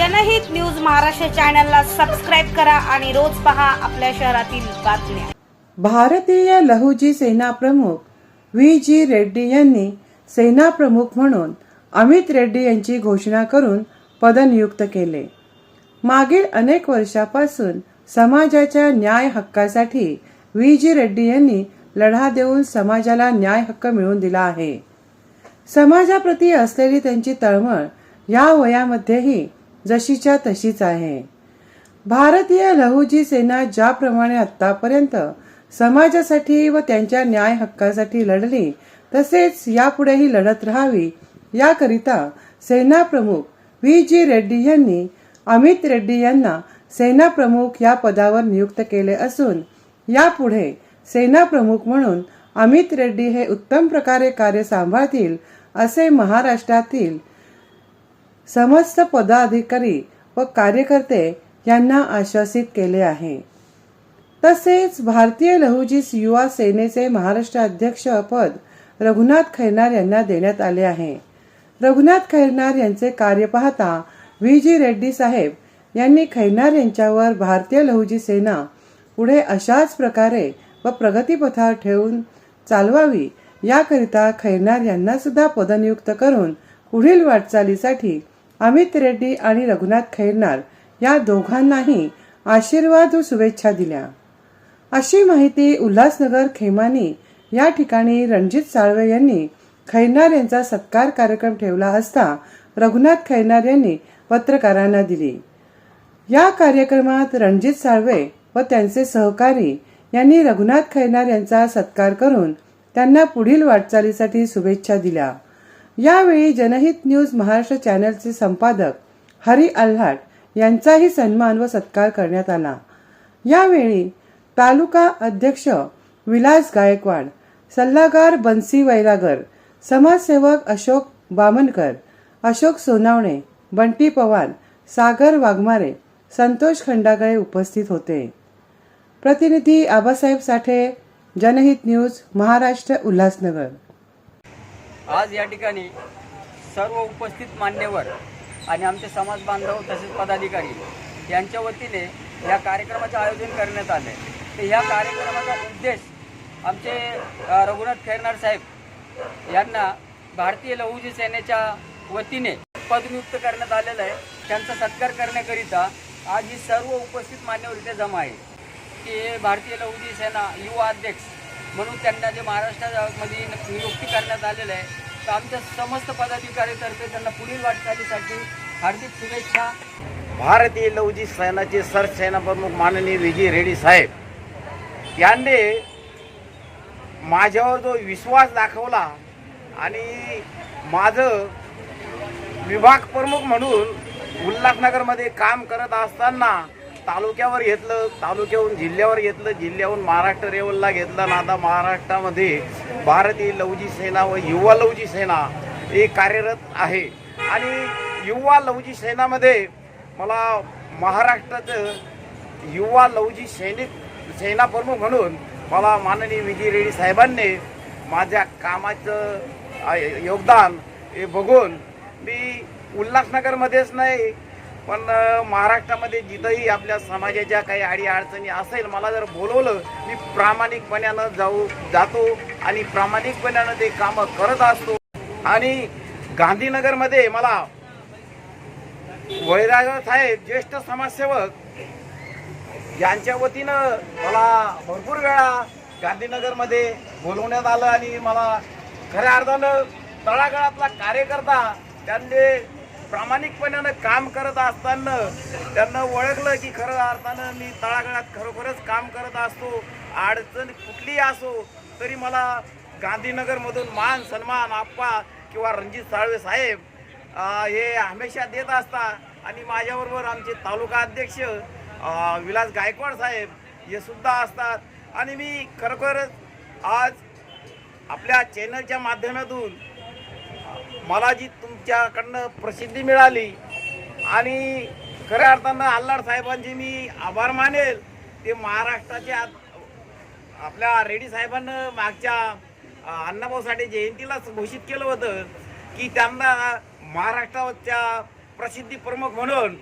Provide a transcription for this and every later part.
जनहित न्यूज महाराष्ट्र चॅनलला सबस्क्राईब करा आणि रोज पहा आपल्या शहरातील बातम्या. भारतीय लहुजी सेना प्रमुख व्ही जी रेड्डी यांनी सेना प्रमुख म्हणून अमित रेड्डी यांची घोषणा करून पदनियुक्त केले. मागील अनेक वर्षापासून समाजाच्या न्याय हक्कासाठी व्ही जी रेड्डी यांनी लढा देऊन समाजाला न्याय हक्क मिळवून दिला आहे. समाजाप्रती असलेली त्यांची तळमळ या वयामध्येही जशीच्या तशीच आहे. भारतीय लहुजी सेना ज्याप्रमाणे आतापर्यंत समाजासाठी व त्यांच्या न्याय हक्कासाठी लढली तसेच यापुढेही लढत राहावी याकरिता सेना प्रमुख व्ही. जी. रेड्डी यांनी अमित रेड्डी यांना सेना प्रमुख या पदावर नियुक्त केले असून यापुढे सेना प्रमुख म्हणून अमित रेड्डी हे उत्तम प्रकारे कार्य सांभाळतील असे महाराष्ट्रातील समस्त पदाधिकारी व कार्यकर्ते यांना आश्वासित केले आहे. तसेच भारतीय लहुजीस युवा सेनेचे महाराष्ट्र अध्यक्ष पद रघुनाथ खैरनार यांना देण्यात आले आहे. रघुनाथ खैरनार यांचे कार्य पाहता व्ही. जी. रेड्डी साहेब यांनी खैरनार यांच्यावर भारतीय लहुजी सेना पुढे अशाच प्रकारे व प्रगतीपथावर ठेवून चालवावी याकरिता खैरनार यांना सुद्धा पदनियुक्त करून पुढील वाटचालीसाठी अमित रेड्डी आणि रघुनाथ खैरनार या दोघांनाही आशीर्वाद व शुभेच्छा दिल्या. अशी माहिती उल्हासनगर खेमानी या ठिकाणी रणजित साळवे यांनी खैरनार यांचा सत्कार कार्यक्रम ठेवला असता रघुनाथ खैरनार यांनी पत्रकारांना दिली. या कार्यक्रमात रणजित साळवे व त्यांचे सहकारी यांनी रघुनाथ खैरनार यांचा सत्कार करून त्यांना पुढील वाटचालीसाठी शुभेच्छा दिल्या. यावेळी जनहित न्यूज महाराष्ट्र चॅनलचे संपादक हरी अल्हाट यांचाही सन्मान व सत्कार करण्यात आला. यावेळी तालुका अध्यक्ष विलास गायकवाड सल्लागार बन्सी वैरागर समाजसेवक अशोक बामनकर अशोक सोनावणे बंटी पवार सागर वाघमारे संतोष खंडागळे उपस्थित होते. प्रतिनिधी आबासाहेब साठे जनहित न्यूज महाराष्ट्र उल्हासनगर. आज या ठिकाणी सर्व उपस्थित मान्यवर आणि आमचे समाज बांधव तसेच पदाधिकारी यांच्या वतीने या कार्यक्रमाचे आयोजन करण्यात आले. तर ह्या कार्यक्रमाचा उद्देश आमचे रघुनाथ खैरनार साहेब यांना भारतीय लहुजी सेनेच्या वतीने पदनियुक्त करण्यात आलेलं आहे. त्यांचा सत्कार करण्याकरिता आज ही सर्व उपस्थित मान्यवर इथे जमा आहे की भारतीय लहुजी सेना युवा अध्यक्ष म्हणून त्यांना जे महाराष्ट्रामध्ये नियुक्ती करण्यात आलेलं आहे तर आमच्या समस्त पदाधिकारीतर्फे त्यांना पुढील वाटचालीसाठी हार्दिक शुभेच्छा. भारतीय लवजी सेनाचे सरसेनाप्रमुख माननीय विजय रेड्डी साहेब यांनी माझ्यावर जो विश्वास दाखवला आणि माझं विभाग प्रमुख म्हणून उल्हासनगरमध्ये काम करत असताना तालुक्यावर घेतलं तालुक्याहून जिल्ह्यावर घेतलं जिल्ह्याहून महाराष्ट्र लेवलला घेतलं आणि आता महाराष्ट्रामध्ये भारतीय लवजी सेना व युवा लवजी सेना हे कार्यरत आहे. आणि युवा लवजी सेनामध्ये मला महाराष्ट्राचं युवा लवजी सैनिक सेनाप्रमुख म्हणून मला माननीय विजय रेड्डी साहेबांनी माझ्या कामाचं योगदान हे बघून मी उल्हासनगरमध्येच नाही पण महाराष्ट्रामध्ये जिथंही आपल्या समाजाच्या काही आडी अडचणी असेल मला जर बोलवलं मी प्रामाणिकपणानं जाऊ जातो आणि प्रामाणिकपणानं ते कामं करत असतो. आणि गांधीनगरमध्ये मला वैराग साहेब ज्येष्ठ समाजसेवक यांच्या वतीनं मला भरपूर वेळा गांधीनगरमध्ये बोलवण्यात आलं आणि मला खऱ्या अर्थानं तळागाळातला कार्यकर्ता त्यांनी प्रामाणिकपणानं काम करत असताना त्यांना ओळखलं की खरं अर्थानं मी तळागाळात खरोखरच काम करत असतो अडचण कुठलीही असो तरी मला गांधीनगरमधून मान सन्मान आप्पा किंवा रणजित साळवे साहेब हे हमेशा देत असतात आणि माझ्याबरोबर आमचे तालुका अध्यक्ष विलास गायकवाड साहेब हे सुद्धा असतात. आणि मी खरोखरच आज आपल्या चॅनलच्या माध्यमातून मला जी तुमच्याकडनं प्रसिद्धी मिळाली. आणि खऱ्या अर्थानं आल्हाड साहेबांचे मी आभार मानेल. ते महाराष्ट्राच्या आपल्या रेड्डी साहेबांनं मागच्या अण्णाभाऊसाठी अण्णाभाऊ साठे जयंतीलाच घोषित केलं होतं की त्यांना महाराष्ट्राच्या प्रसिद्धी प्रमुख म्हणून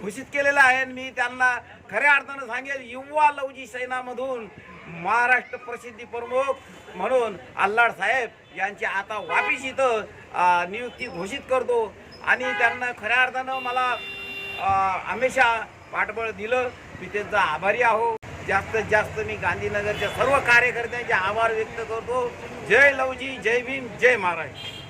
घोषित केलेलं आहे. आणि मी त्यांना खऱ्या अर्थानं सांगेल युवा लवजी सेनामधून महाराष्ट्र प्रसिद्धी प्रमुख म्हणून अल्लाड साहेब यांची आता वापिस इथं नियुक्ती घोषित करतो. आणि त्यांना खऱ्या अर्थानं मला हमेशा पाठबळ दिलं. मी त्यांचा आभारी आहो. जास्तीत जास्त मी गांधीनगरच्या सर्व कार्यकर्त्यांचे आभार व्यक्त करतो. जय लवजी जय भीम जय महाराष्ट्र.